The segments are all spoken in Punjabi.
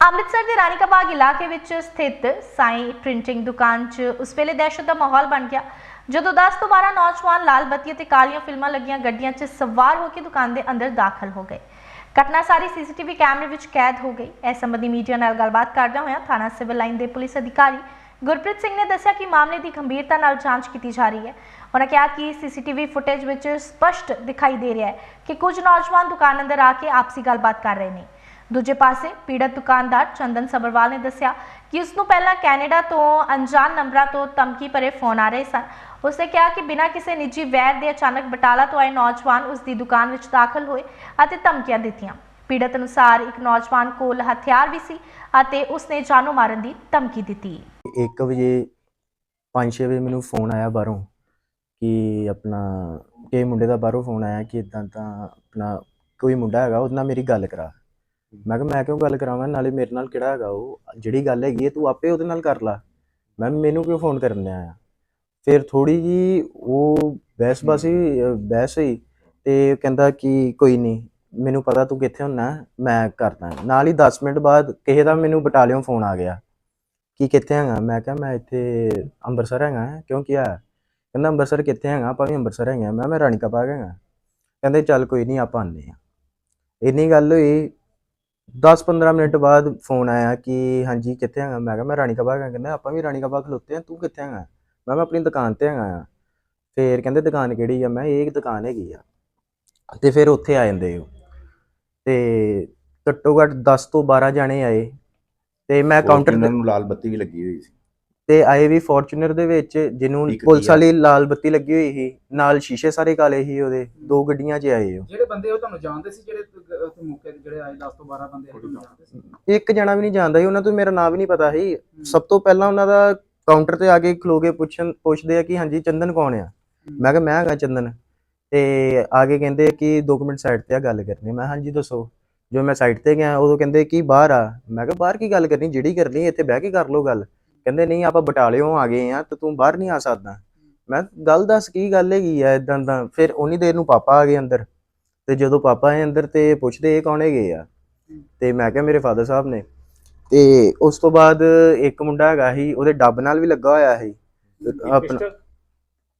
ਅੰਮ੍ਰਿਤਸਰ ਦੇ ਰਾਣੀ ਕਾ ਬਾਗ ਇਲਾਕੇ ਵਿੱਚ ਸਥਿਤ ਸਾਈ ਪ੍ਰਿੰਟਿੰਗ ਦੁਕਾਨ 'ਚ ਉਸ ਵੇਲੇ ਦਹਿਸ਼ਤ ਦਾ ਮਾਹੌਲ ਬਣ ਗਿਆ। ਜਦੋਂ 10 ਤੋਂ 12 ਨੌਜਵਾਨ ਲਾਲ ਬੱਤੀ ਅਤੇ ਕਾਲੀਆਂ ਫਿਲਮਾਂ ਲੱਗੀਆਂ, ਗੱਡੀਆਂ 'ਚ ਸਵਾਰ ਹੋ ਕੇ ਦੁਕਾਨ ਦੇ ਅੰਦਰ ਦਾਖਲ ਹੋ ਗਏ। ਘਟਨਾ ਸਾਰੀ ਸੀਸੀਟੀਵੀ ਕੈਮਰੇ ਵਿੱਚ ਕੈਦ ਹੋ ਗਈ। ਇਸ ਸੰਬੰਧੀ ਮੀਡੀਆ ਨਾਲ ਗੱਲਬਾਤ ਕਰਦਿਆਂ ਹੋਇਆਂ ਥਾਣਾ ਸਿਵਲ ਲਾਈਨ ਦੇ ਪੁਲਿਸ ਅਧਿਕਾਰੀ ਗੁਰਪ੍ਰੀਤ ਸਿੰਘ ਨੇ ਦੱਸਿਆ ਕਿ ਮਾਮਲੇ ਦੀ ਗੰਭੀਰਤਾ ਨਾਲ ਜਾਂਚ ਕੀਤੀ ਜਾ ਰਹੀ ਹੈ। ਉਹਨਾਂ ਕਿਹਾ ਕਿ ਸੀਸੀਟੀਵੀ ਫੁਟੇਜ ਵਿੱਚ ਸਪਸ਼ਟ ਦਿਖਾਈ ਦੇ ਰਿਹਾ ਹੈ ਕਿ ਕੁਝ ਨੌਜਵਾਨ ਦੁਕਾਨ ਅੰਦਰ ਆ ਕੇ ਆਪਸੀ ਗੱਲਬਾਤ ਕਰ ਰਹੇ ਨੇ। ਦੂਜੇ ਪਾਸੇ ਪੀੜਤ ਦੁਕਾਨਦਾਰ ਚੰਦਨ ਸਬਰਵਾਲ ਨੇ ਦੱਸਿਆ ਕਿ ਉਸ ਨੂੰ ਪਹਿਲਾਂ ਕੈਨੇਡਾ ਤੋਂ ਅਣਜਾਣ ਨੰਬਰਾਂ ਤੋਂ ਧਮਕੀ ਭਰੇ ਫੋਨ ਆ ਰਹੇ ਸਨ। ਉਸਨੇ ਕਿਹਾ ਕਿ ਬਿਨਾਂ ਕਿਸੇ ਨਿੱਜੀ ਵੈਰ ਦੇ ਅਚਾਨਕ ਬਟਾਲਾ ਤੋਂ ਆਏ ਨੌਜਵਾਨ ਉਸ ਦੀ ਦੁਕਾਨ ਵਿੱਚ ਦਾਖਲ ਹੋਏ ਅਤੇ ਧਮਕੀਆਂ ਦਿੱਤੀਆਂ। ਪੀੜਤ ਅਨੁਸਾਰ ਇੱਕ ਨੌਜਵਾਨ ਕੋਲ ਹਥਿਆਰ ਵੀ ਸੀ ਅਤੇ ਉਸਨੇ ਜਾਨੋਂ ਮਾਰਨ ਦੀ ਧਮਕੀ ਦਿੱਤੀ। 1 ਵਜੇ 5-6 ਵਜੇ ਮੈਨੂੰ ਫੋਨ ਆਇਆ ਬਾਹਰੋਂ ਕਿ ਆਪਣਾ ਕਿ ਮੁੰਡੇ ਦਾ ਬਾਹਰੋਂ ਫੋਨ ਆਇਆ ਕਿ ਇਦਾਂ ਤਾਂ ਆਪਣਾ ਕੋਈ ਮੁੰਡਾ ਹੈਗਾ, ਉਹਦੇ ਨਾਲ ਮੇਰੀ ਗੱਲ ਕਰਾ। ਮੈਂ ਕਿਹਾ ਮੈਂ ਕਿਉਂ ਗੱਲ ਕਰਾਵਾਂ ਨਾਲੇ ਮੇਰੇ ਨਾਲ ਕਿਹੜਾ ਹੈਗਾ ਉਹ? ਜਿਹੜੀ ਗੱਲ ਹੈਗੀ ਹੈ ਤੂੰ ਆਪੇ ਉਹਦੇ ਨਾਲ ਕਰ ਲਾ। ਮੈਂ ਮੈਨੂੰ ਕਿਉਂ ਫੋਨ ਕਰਨ ਲਿਆ ਆ ਫਿਰ ਥੋੜੀ ਜੀ ਉਹ ਬਹਿਸ ਬਾਸੀ ਬਹਿਸ ਹੋਈ ਤੇ ਕਹਿੰਦਾ ਕਿ ਕੋਈ ਨਹੀਂ ਮੈਨੂੰ ਪਤਾ ਤੂੰ ਕਿੱਥੇ ਹੁੰਨਾ ਮੈਂ ਕਰਦਾ। ਨਾਲ ਹੀ 10 ਮਿੰਟ ਬਾਅਦ ਕਿਸੇ ਦਾ ਮੈਨੂੰ ਬਟਾਲਿਓਂ ਫੋਨ ਆ ਗਿਆ ਕਿ ਕਿੱਥੇ ਹੈਗਾ? ਮੈਂ ਕਿਹਾ ਮੈਂ ਇੱਥੇ ਅੰਮ੍ਰਿਤਸਰ ਹੈਗਾ ਕਿਉਂ ਕੀ ਆ ਕਹਿੰਦਾ ਅੰਮ੍ਰਿਤਸਰ ਕਿੱਥੇ ਹੈਗਾ? ਆਪਾਂ ਵੀ ਅੰਮ੍ਰਿਤਸਰ ਹੈਗੇ ਹਾਂ। ਮੈਂ ਮੈਂ ਰਾਣੀ ਕਾ ਬਾਗ ਹੈਗਾ। ਕਹਿੰਦੇ ਚੱਲ ਕੋਈ ਨਹੀਂ ਆਪਾਂ ਆਉਂਦੇ ਆ ਇੰਨੀ ਗੱਲ ਹੋਈ 10-15 ਮਿੰਟ ਬਾਅਦ ਫੋਨ ਆਇਆ ਕਿ ਹਾਂਜੀ ਕਿੱਥੇ ਹੈਗਾ? ਮੈਂ ਕਿਹਾ ਮੈਂ ਰਾਣੀ ਕਾ ਬਾਗ ਹੈਗਾ ਕਹਿੰਦਾ ਆਪਾਂ ਵੀ ਰਾਣੀ ਕਾ ਬਾਗ ਖਲੋਤੇ ਆ। ਤੂੰ ਕਿੱਥੇ ਹੈਗਾ? ਮੈਂ ਮੈਂ ਆਪਣੀ ਦੁਕਾਨ ਤੇ ਹੈਗਾ ਆ। ਫੇਰ ਕਹਿੰਦੇ ਦੁਕਾਨ ਕਿਹੜੀ ਆ? ਮੈਂ ਇਹ ਇੱਕ ਦੁਕਾਨ ਹੈਗੀ ਆ। ਤੇ ਫਿਰ ਉੱਥੇ ਆ ਜਾਂਦੇ ਉਹ। ਤੇ ਘੱਟੋ ਘੱਟ 10 ਤੋਂ 12 ਜਾਣੇ ਆਏ। ਤੇ ਮੈਂ ਕਾਊਂਟਰ ਨੂੰ ਲਾਲ ਬੱਤੀ ਵੀ ਲੱਗੀ ਹੋਈ ਸੀ। ਤੇ ਆਏ ਵੀ ਫੋਰਚੂਨਰ ਦੇ ਵਿੱਚ ਜਿਹਨੂੰ ਪੁਲਿਸ। ਵਾਲੀ ਲਾਲ ਬੱਤੀ ਲੱਗੀ ਹੋਈ ਸੀ ਨਾਲ ਸ਼ੀਸ਼ੇ ਸਾਰੇ ਕਾਲੇ ਸੀ ਉਹਦੇ ਦੋ ਗੱਡੀਆਂ 'ਚ ਆਏ ਉਹ। ਜਿਹੜੇ ਬੰਦੇ ਉਹ ਤੁਹਾਨੂੰ ਜਾਣਦੇ ਸੀ ਜਿਹੜੇ ਤੁ- ਉੱਥੇ ਮੌਕੇ ਤੇ ਜਿਹੜੇ ਆਏ 10 ਤੋਂ 12 ਬੰਦੇ ਆਏ ਤੁਹਾਨੂੰ ਜਾਣਦੇ ਸੀ? ਇੱਕ ਜਣਾ ਵੀ ਨਹੀਂ ਜਾਣਦਾ ਸੀ ਉਹਨਾਂ ਤੋਂ ਮੇਰਾ ਨਾਮ ਵੀ ਨਹੀਂ ਪਤਾ ਸੀ। ਸਭ ਤੋਂ ਪਹਿਲਾਂ ਉਹਨਾਂ ਦਾ ਕਾਊਂਟਰ ਤੇ ਆ ਕੇ ਖਲੋ ਕੇ ਪੁੱਛਣ ਪੁੱਛਦੇ ਆ ਕਿ ਹਾਂਜੀ ਚੰਦਨ ਕੌਣ ਆ? ਮੈਂ ਕਿਹਾ ਮੈਂ ਹੈਗਾ ਚੰਦਨ। ਤੇ ਆ ਕੇ ਕਹਿੰਦੇ ਕਿ 2 ਮਿੰਟ ਸਾਈਡ ਤੇ ਆ ਗੱਲ ਕਰਨੀ। ਮੈਂ ਹਾਂਜੀ ਦੱਸੋ। ਜੋ ਮੈਂ ਸਾਈਡ ਤੇ ਗਿਆ ਉਦੋਂ ਕਹਿੰਦੇ ਕਿ ਬਾਹਰ ਆ। ਮੈਂ ਕਿਹਾ ਬਾਹਰ ਕੀ ਗੱਲ ਕਰਨੀ? ਜਿਹੜੀ ਕਰਨੀ ਇੱਥੇ ਬਹਿ ਕੇ ਕਰ ਲਓ ਗੱਲ। ਕਹਿੰਦੇ ਨਹੀਂ ਆਪਾਂ ਬਟਾਲਿਓਂ ਆ ਗਏ ਆ ਤੇ ਤੂੰ ਬਾਹਰ ਨਹੀਂ ਆ ਸਕਦਾ। ਮੈਂ ਗੱਲ ਦੱਸ ਕੀ ਗੱਲ ਹੈਗੀ ਆ ਇਦਾਂ ਦਾ? ਫਿਰ ਉਨੀ ਦੇਰ ਨੂੰ ਪਾਪਾ ਆ ਗਏ ਅੰਦਰ ਤੇ ਜਦੋਂ ਪਾਪਾ ਆਏ ਅੰਦਰ ਤੇ ਪੁੱਛਦੇ ਇਹ ਕੌਣ ਹੈਗੇ ਆ? ਤੇ ਮੈਂ ਕਿਹਾ ਮੇਰੇ ਫਾਦਰ ਸਾਹਿਬ ਨੇ। ਤੇ ਉਸ ਤੋਂ ਬਾਅਦ ਇੱਕ ਮੁੰਡਾ ਹੈਗਾ ਸੀ ਉਹਦੇ ਡੱਬ ਨਾਲ ਵੀ ਲੱਗਾ ਹੋਇਆ ਸੀ। ਆਪਣਾ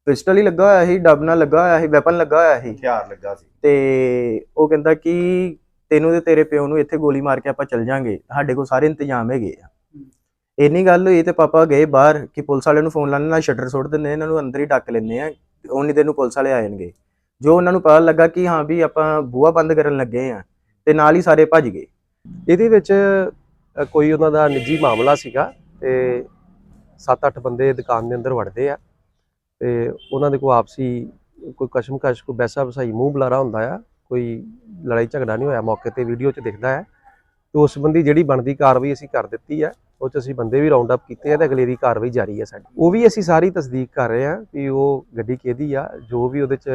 ਪਿਸਟਲ ਹੀ ਲੱਗਾ ਹੋਇਆ ਸੀ ਡੱਬ ਨਾਲ ਲੱਗਾ ਹੋਇਆ ਸੀ ਵੈਪਨ ਲੱਗਾ ਹੋਇਆ ਸੀ। ਹਥਿਆਰ ਲੱਗਾ ਸੀ। ਤੇ ਉਹ ਕਹਿੰਦਾ ਕਿ ਤੈਨੂੰ ਤੇ ਤੇਰੇ ਪਿਓ ਨੂੰ ਇੱਥੇ ਗੋਲੀ ਮਾਰ ਕੇ ਆਪਾਂ ਚੱਲ ਜਾਾਂਗੇ ਸਾਡੇ ਕੋਲ ਸਾਰੇ ਇੰਤਜ਼ਾਮ ਹੈਗੇ ਆ। ਇੰਨੀ ਗੱਲ ਹੋਈ ਤੇ ਪਾਪਾ ਗਏ ਬਾਹਰ ਕਿ ਪੁਲਿਸ ਵਾਲਿਆਂ ਨੂੰ ਫੋਨ ਲਾਣੇ ਨਾਲ ਸ਼ਟਰ ਸੁੱਟ ਦਿੰਦੇ ਇਹਨਾਂ ਨੂੰ ਅੰਦਰ ਹੀ ਡੱਕ ਲੈਂਦੇ ਆ। ਉਨੀ ਦੇਰ ਨੂੰ ਪੁਲਿਸ ਵਾਲੇ ਆ ਜਾਣਗੇ। ਜੋ ਉਹਨਾਂ ਨੂੰ ਪਤਾ ਲੱਗਾ ਕਿ ਹਾਂ ਵੀ ਆਪਾਂ ਬੂਹਾ ਬੰਦ ਕਰਨ ਲੱਗੇ ਆ ਤੇ ਨਾਲ ਹੀ ਸਾਰੇ ਭੱਜ ਗਏ। ਇਹਦੇ ਵਿੱਚ ਅ, ਕੋਈ ਉਹਨਾਂ ਦਾ ਨਿੱਜੀ ਮਾਮਲਾ ਸੀਗਾ ਤੇ 7-8 ਬੰਦੇ ਦੁਕਾਨ ਦੇ ਅੰਦਰ ਵੜਦੇ ਆ ਤੇ ਉਹਨਾਂ ਦੇ ਕੋਈ ਆਪਸੀ ਕੋਈ ਕਸ਼ਮਕਸ਼ ਕੋਈ ਵੈਸਾ ਵਸਾਈ ਮੂੰਹ ਬੁਲਾਰਾ ਹੁੰਦਾ ਆ ਕੋਈ ਲੜਾਈ ਝਗੜਾ ਨਹੀਂ ਹੋਇਆ ਮੌਕੇ ਤੇ ਵੀਡੀਓ 'ਚ ਦਿਖਦਾ ਹੈ ਤੇ ਉਸ ਸੰਬੰਧੀ ਜਿਹੜੀ ਬਣਦੀ ਕਾਰਵਾਈ ਅਸੀਂ ਕਰ ਦਿੱਤੀ ਹੈ ਉਹ 'ਚ ਅਸੀਂ ਬੰਦੇ ਵੀ ਰਾਉਂਡ ਅਪ ਕੀਤੇ ਆ ਤੇ ਅਗਲੇਰੀ ਕਾਰਵਾਈ ਜਾਰੀ ਹੈ ਸਾਡੀ। ਉਹ ਵੀ ਅਸੀਂ ਸਾਰੀ ਤਸਦੀਕ ਕਰ ਰਹੇ ਆ ਕਿ ਉਹ ਗੱਡੀ ਕਿਹਦੀ ਆ ਜੋ ਵੀ ਉਹਦੇ 'ਚ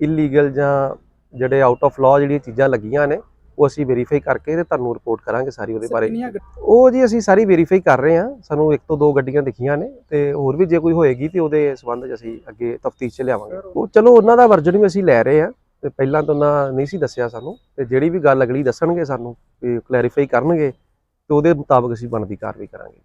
ਇਲੀਗਲ ਜਾਂ ਜਿਹੜੇ ਆਊਟ ਆਫ ਲਾਅ ਜਿਹੜੀਆਂ ਚੀਜ਼ਾਂ ਲੱਗੀਆਂ ਨੇ ਉਹ ਅਸੀਂ ਵੈਰੀਫਾਈ ਕਰਕੇ ਤੇ ਤੁਹਾਨੂੰ ਰਿਪੋਰਟ ਕਰਾਂਗੇ ਸਾਰੀ ਉਹਦੇ ਬਾਰੇ। ਉਹ ਜੀ ਅਸੀਂ ਸਾਰੀ ਵੈਰੀਫਾਈ ਕਰ ਰਹੇ ਹਾਂ ਸਾਨੂੰ ਇੱਕ ਤੋਂ ਦੋ ਗੱਡੀਆਂ ਦਿਖੀਆਂ ਨੇ ਤੇ ਹੋਰ ਵੀ ਜੇ ਕੋਈ ਹੋਏਗੀ ਤੇ ਉਹਦੇ ਸੰਬੰਧ 'ਚ ਅਸੀਂ ਅੱਗੇ ਤਫਤੀਸ਼ 'ਚ ਲਿਆਵਾਂਗੇ। ਉਹ ਚਲੋ ਉਹਨਾਂ ਦਾ ਵਰਜਨ ਵੀ ਅਸੀਂ ਲੈ ਰਹੇ ਹਾਂ ਤੇ ਪਹਿਲਾਂ ਤਾਂ ਉਹਨਾਂ ਨਹੀਂ ਸੀ ਦੱਸਿਆ ਸਾਨੂੰ ਤੇ ਜਿਹੜੀ ਵੀ ਗੱਲ ਅਗਲੀ ਦੱਸਣਗੇ ਸਾਨੂੰ ਕਲੈਰੀਫਾਈ ਕਰਨਗੇ ਤੇ ਉਹਦੇ ਮੁਤਾਬਕ ਅਸੀਂ ਬਣਦੀ ਕਾਰਵਾਈ ਕਰਾਂਗੇ।